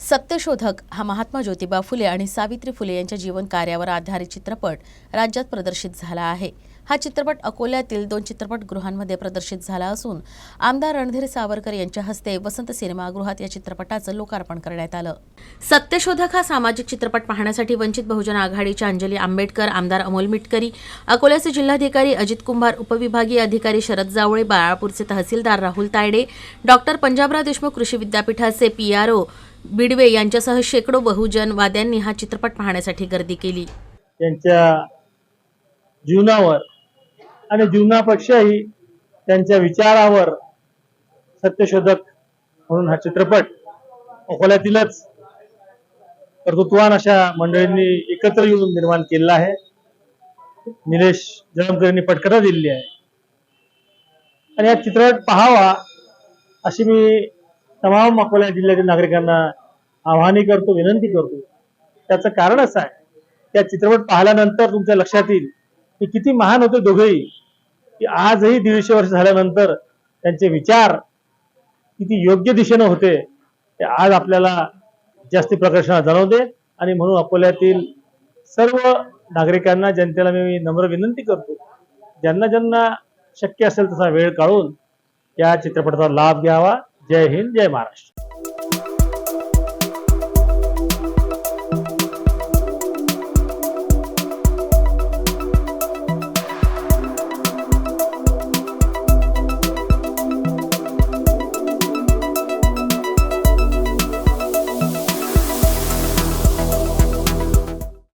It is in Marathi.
सत्यशोधक हा महात्मा ज्योतिबा फुले आणि सावित्री फुले यांच्या जीवन कार्यावर आधारित चित्रपट राज्यात प्रदर्शित झाला आहे. हा चित्रपट अकोल्यातील दोन चित्रपटगृहांमध्ये प्रदर्शित झाला असून आमदार रणधीर सावरकर यांच्या हस्ते वसंत सिनेमागृहात या चित्रपटाचं लोकार्पण करण्यात आलं. सत्यशोधक हा सामाजिक चित्रपट पाहण्यासाठी वंचित बहुजन आघाडीच्या अंजली आंबेडकर आमदार अमोल मिटकरी अकोल्याचे जिल्हाधिकारी अजित कुंभार उपविभागीय अधिकारी शरद जावळे बाळापूरचे तहसीलदार राहुल तायडे डॉक्टर पंजाबराव देशमुख कृषी विद्यापीठाचे पीआरओ बिडवे यांच्यासह शेकडो बहुजनवाद्यांनी हा चित्रपट पाहण्यासाठी गर्दी केली. त्यांच्या जीवनावर आणि जीवनापेक्षाही त्यांच्या विचारावर सत्यशोधक म्हणून हा चित्रपट अकोल्यातीलच कर्तृत्वान अशा मंडळींनी एकत्र येऊन निर्माण केलेला आहे. निलेश जळमकर यांनी पटकथा दिलेली आहे. आणि हा चित्रपट पाहावा अशी मी तमाम अकोला जिल्ह्यातील नागरिकांना आव्हाने करतो विनंती करतो. त्याचं कारण असं आहे त्या चित्रपट पाहिल्यानंतर तुमच्या लक्षात येईल की किती महान होते दोघेही. की आजही दीडशे वर्ष झाल्यानंतर त्यांचे विचार किती योग्य दिशेनं होते ते आज आपल्याला जास्ती प्रकर्षणात जाणवते. आणि म्हणून अकोल्यातील सर्व नागरिकांना जनतेला मी नम्र विनंती करतो ज्यांना ज्यांना शक्य असेल तसा वेळ काढून या चित्रपटाचा लाभ घ्यावा. जय हिंद जय महाराष्ट्र.